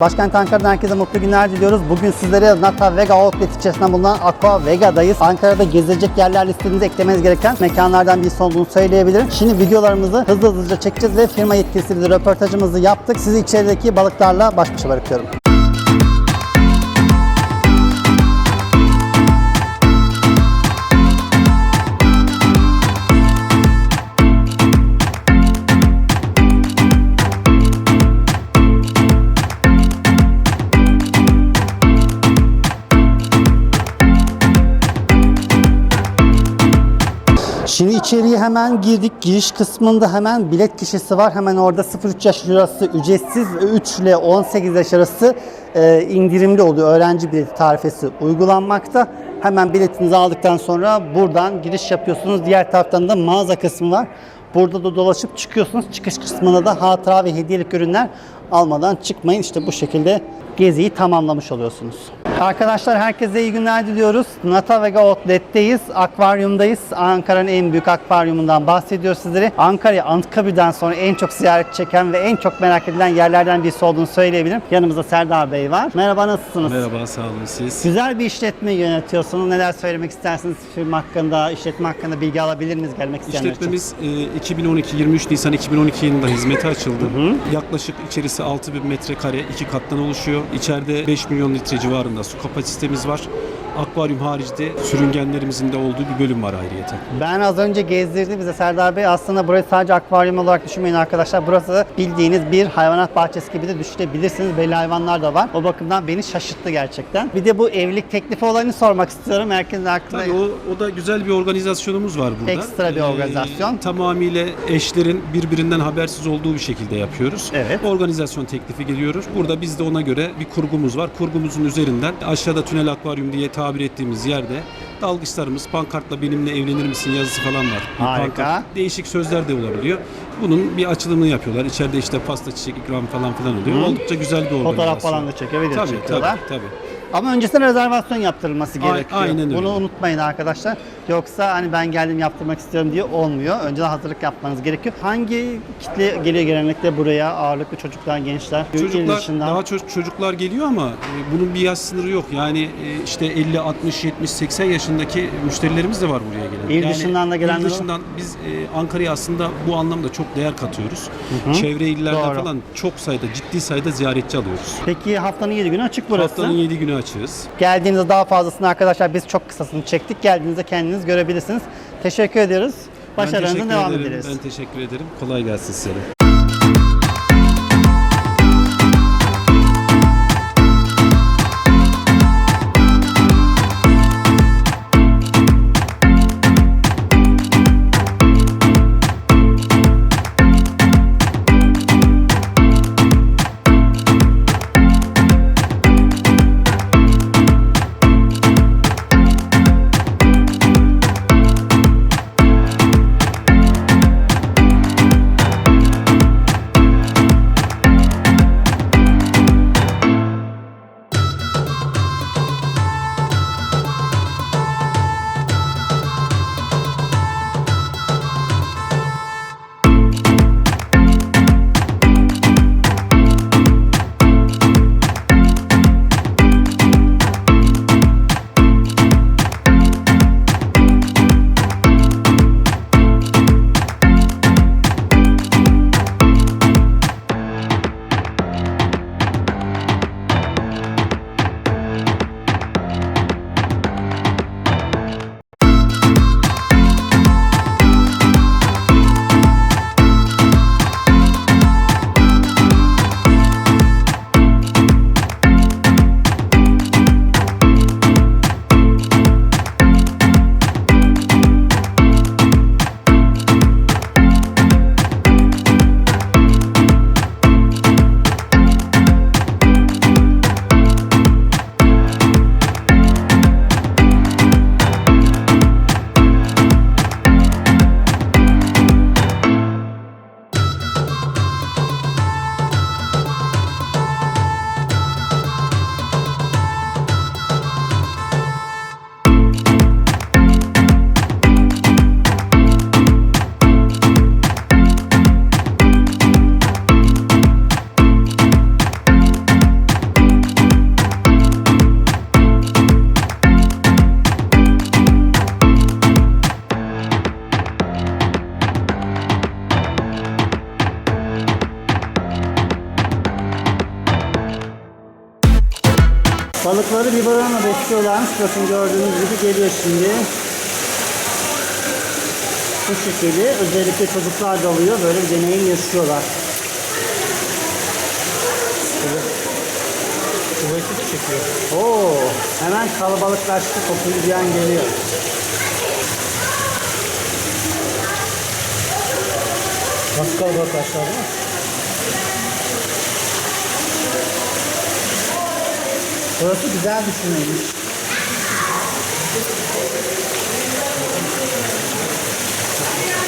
Başkent Ankara'dan herkese mutlu günler diliyoruz. Bugün sizlere Nata Vega Outlet içerisinde bulunan Aqua Vega'dayız. Ankara'da gezilecek yerler listenize eklemeniz gereken mekanlardan birisi olduğunu söyleyebilirim. Şimdi videolarımızı hızlı hızlıca çekeceğiz ve firma yetkilisiyle röportajımızı yaptık. Sizi içerideki balıklarla baş başa bırakıyorum. İçeriye hemen girdik. Giriş kısmında hemen bilet kişisi var. Hemen orada 0-3 yaş arası ücretsiz, 3 ile 18 yaş arası e, indirimli oluyor. Öğrenci bileti tarifesi uygulanmakta. Hemen biletinizi aldıktan sonra buradan giriş yapıyorsunuz. Diğer taraftan da mağaza kısmı var. Burada da dolaşıp çıkıyorsunuz. Çıkış kısmına da hatıra ve hediyelik ürünler almadan çıkmayın. İşte bu şekilde geziyi tamamlamış oluyorsunuz. Arkadaşlar herkese iyi günler diliyoruz. Nata Vega Outlet'teyiz. Akvaryumdayız. Ankara'nın en büyük akvaryumundan bahsediyoruz sizlere. Ankara'ya Anıtkabir'den sonra en çok ziyaret çeken ve en çok merak edilen yerlerden birisi olduğunu söyleyebilirim. Yanımızda Serdar Bey var. Merhaba nasılsınız? Merhaba, sağ olun siz. Güzel bir işletme yönetiyorsunuz. Neler söylemek istersiniz firma hakkında, işletme hakkında bilgi alabilir miyiz gelmek isteyenler? İşletmemiz e, 2012, 23 Nisan 2012 yılında hizmete açıldı. Yaklaşık içerisi 6000 metrekare, iki kattan oluşuyor. İçeride 5 milyon litre civarında su kapasitemiz var. Akvaryum haricinde sürüngenlerimizin de olduğu bir bölüm var ayrıyeten. Ben az önce gezdirdi bize Serdar Bey. Aslında burayı sadece akvaryum olarak düşünmeyin arkadaşlar. Burası da bildiğiniz bir hayvanat bahçesi gibi de düşünebilirsiniz. Belli hayvanlar da var. O bakımdan beni şaşırttı gerçekten. Bir de bu evlilik teklifi olayını sormak istiyorum. Herkesin aklına... Tabii o, o da güzel bir organizasyonumuz var burada. Ekstra bir organizasyon. tamamıyla eşlerin birbirinden habersiz olduğu bir şekilde yapıyoruz. Evet. Organizasyon teklifi geliyoruz. Burada biz de ona göre bir kurgumuz var. Kurgumuzun üzerinden aşağıda tünel akvaryum diye tabir ettiğimiz yerde dalgıçlarımız pankartla benimle evlenir misin yazısı falan var. Bir Harika. pankart. Değişik sözler de olabiliyor. Bunun bir açılımını yapıyorlar. İçeride işte pasta çiçek ikram falan filan oluyor. Oldukça güzel bir organizasyon. Fotoğraf falan da video tabii. Tabii tabii. Ama öncesinde rezervasyon yaptırılması gerekiyor. aynen öyle. Bunu unutmayın arkadaşlar. Yoksa hani ben geldim yaptırmak istiyorum diye olmuyor. Önceden hazırlık yapmanız gerekiyor. Hangi kitle geliyor genellikle buraya? Ağırlıklı çocuklar, gençler, Çocuklar dışından. daha çok çocuklar geliyor ama e, bunun bir yaş sınırı yok. Yani e, işte 50, 60, 70, 80 yaşındaki müşterilerimiz de var buraya gelen. İl dışından da gelenler İl var. dışından biz e, Ankara'ya aslında bu anlamda çok değer katıyoruz. Çevre illerden Doğru. falan çok sayıda, ciddi sayıda ziyaretçi alıyoruz. Peki haftanın 7 günü açık burası. Haftanın 7 günü açığız. Geldiğinizde daha fazlasını arkadaşlar biz çok kısasını çektik. Geldiğinizde kendiniz görebilirsiniz. Teşekkür ediyoruz. Ben Başarınızın teşekkür devam ederim. ederiz. Ben teşekkür ederim. Kolay gelsin size besliyorlarmış. Bakın gördüğünüz gibi geliyor şimdi. Bu şekilde özellikle çocuklar da alıyor. Böyle bir deneyim yaşıyorlar. Kuvvetli çekiyor. Oo, hemen kalabalıklaştı. Kokuyu bir an geliyor. Nasıl kalabalık aşağı değil mi? Burası güzel düşünülmüş. Thank you.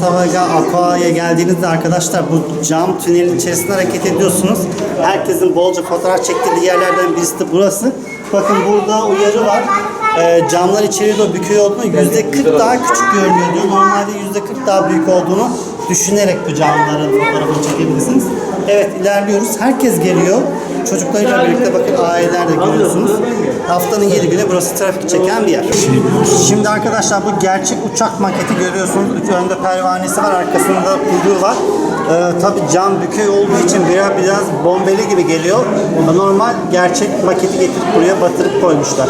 Natavaga Aqua'ya geldiğinizde arkadaşlar bu cam tünelin içerisinde hareket ediyorsunuz. Herkesin bolca fotoğraf çektirdiği yerlerden birisi de burası. Bakın burada uyarı var. Ee, camlar içeriye doğru büküyor olduğunu yüzde 40 daha küçük görünüyor diyor. Normalde yüzde 40 daha büyük olduğunu düşünerek bu camların fotoğrafını çekebilirsiniz. Evet ilerliyoruz. Herkes geliyor. Çocuklarıyla birlikte bakın aileler de görüyorsunuz. Haftanın 7 günü burası trafik çeken bir yer. Şimdi arkadaşlar bu gerçek uçak maketi görüyorsunuz. Önde pervanesi var, arkasında kuyruğu var. Ee, Tabi cam bükey olduğu için biraz biraz bombeli gibi geliyor. Normal gerçek maketi getirip buraya batırıp koymuşlar.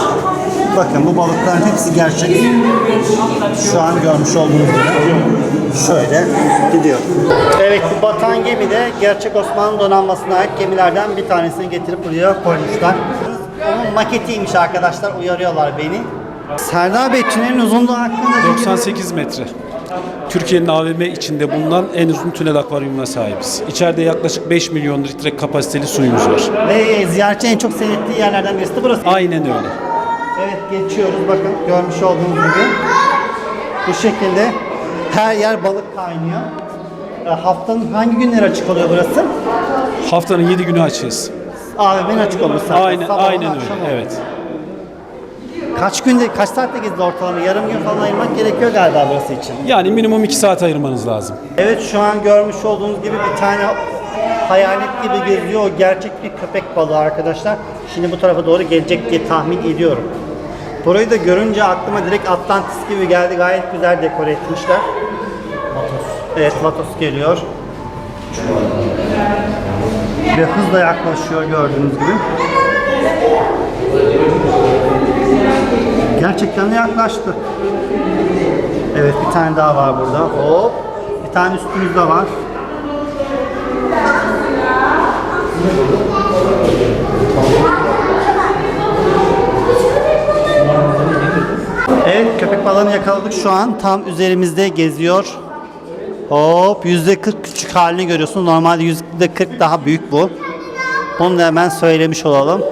Bakın bu balıkların hepsi gerçek. Şu an görmüş olduğunuz gibi. Şöyle gidiyor. Evet bu batan gemi de gerçek Osmanlı donanmasına ait gemilerden bir tanesini getirip buraya koymuşlar. Onun maketiymiş arkadaşlar uyarıyorlar beni. Serdar Bey tünelin uzunluğu hakkında bilgi 98 metre. Türkiye'nin AVM içinde bulunan en uzun tünel akvaryumuna sahibiz. İçeride yaklaşık 5 milyon litre kapasiteli suyumuz var. Ve ziyaretçi en çok seyrettiği yerlerden birisi de burası. Aynen öyle. Evet geçiyoruz bakın görmüş olduğunuz gibi. Bu şekilde her yer balık kaynıyor. E, Haftanın hangi günleri açık oluyor burası? Haftanın 7 günü açığız. AVM'nin açık olması. zaten. Aynen Sabahın aynen öyle. akşamı. Evet. Kaç günde, kaç saatte gezdi ortalama? Yarım gün falan ayırmak gerekiyor galiba burası için. Yani minimum 2 saat ayırmanız lazım. Evet şu an görmüş olduğunuz gibi bir tane hayalet gibi geziyor. O gerçek bir köpek balığı arkadaşlar. Şimdi bu tarafa doğru gelecek diye tahmin ediyorum. Burayı da görünce aklıma direkt Atlantis gibi geldi. Gayet güzel dekore etmişler. Evet Vatos geliyor. Ve hızla yaklaşıyor gördüğünüz gibi. Gerçekten de yaklaştı. Evet bir tane daha var burada. Hop. Bir tane üstümüzde var. Evet köpek balığını yakaladık şu an. Tam üzerimizde geziyor. Hop yüzde 40 küçük halini görüyorsun. Normalde yüzde 40 daha büyük bu. Bunu da hemen söylemiş olalım.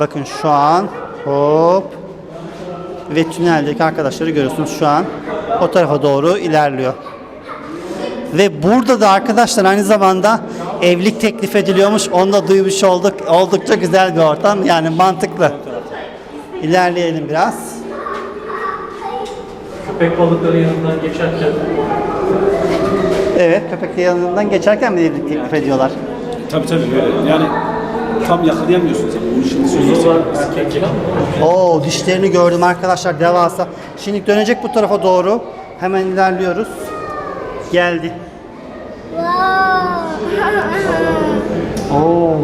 Bakın şu an hop ve tüneldeki arkadaşları görüyorsunuz şu an o tarafa doğru ilerliyor. Ve burada da arkadaşlar aynı zamanda evlilik teklif ediliyormuş. Onu da duymuş olduk. Oldukça güzel bir ortam. Yani mantıklı. İlerleyelim biraz. Köpek balıkları yanından geçerken Evet, köpek yanından geçerken mi evlilik teklif ediyorlar? Tabii tabii böyle. Yani tam var, kekil ama Oo, dişlerini gördüm arkadaşlar devasa. Şimdi dönecek bu tarafa doğru. Hemen ilerliyoruz. Geldi. Oo.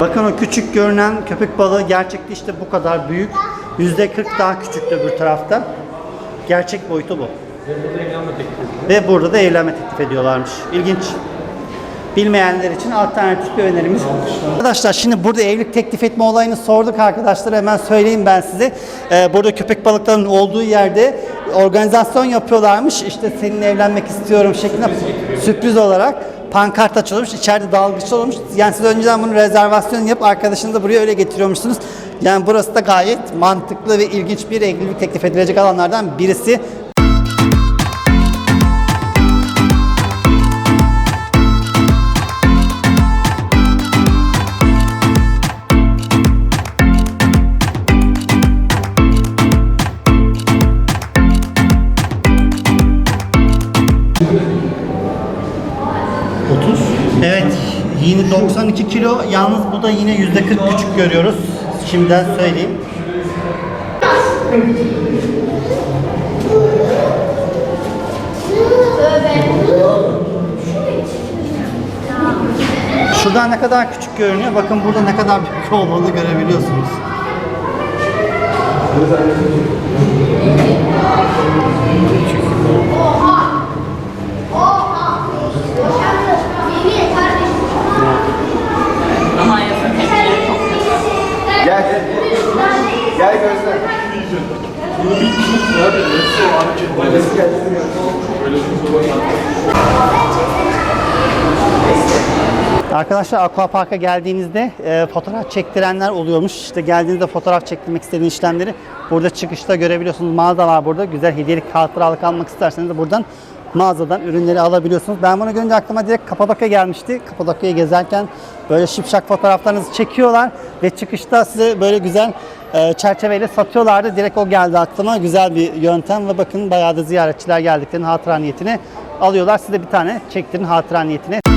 Bakın o küçük görünen köpek balığı gerçekte işte bu kadar büyük. Yüzde 40 daha küçük de bir tarafta. Gerçek boyutu bu. Ve burada da evlenme teklif ediyorlarmış. İlginç. Bilmeyenler için alternatif bir önerimiz. Arkadaşlar şimdi burada evlilik teklif etme olayını sorduk arkadaşlar. Hemen söyleyeyim ben size. Ee, burada köpek balıklarının olduğu yerde organizasyon yapıyorlarmış. İşte seninle evlenmek istiyorum şeklinde sürpriz olarak pankart açılmış. İçeride dalgıçlı olmuş. Yani siz önceden bunu rezervasyon yapıp arkadaşınızı da buraya öyle getiriyormuşsunuz. Yani burası da gayet mantıklı ve ilginç bir evlilik teklif edilecek alanlardan birisi. Evet, yine 92 kilo. Yalnız bu da yine yüzde 40 küçük görüyoruz. Şimdiden söyleyeyim. Şuradan ne kadar küçük görünüyor. Bakın burada ne kadar büyük olduğunu görebiliyorsunuz. Gel. Arkadaşlar Aquapark'a geldiğinizde e, fotoğraf çektirenler oluyormuş. İşte geldiğinizde fotoğraf çektirmek istediğiniz işlemleri burada çıkışta görebiliyorsunuz. Mağaza var burada. Güzel hediyelik hatıralık almak isterseniz de buradan mağazadan ürünleri alabiliyorsunuz. Ben bunu görünce aklıma direkt Kapadokya gelmişti. Kapadokya'yı gezerken böyle şipşak fotoğraflarınızı çekiyorlar ve çıkışta size böyle güzel e, çerçeveyle satıyorlardı. Direkt o geldi aklıma. Güzel bir yöntem ve bakın bayağı da ziyaretçiler geldiklerini hatıra niyetine alıyorlar. Size bir tane çektirin hatıra niyetine.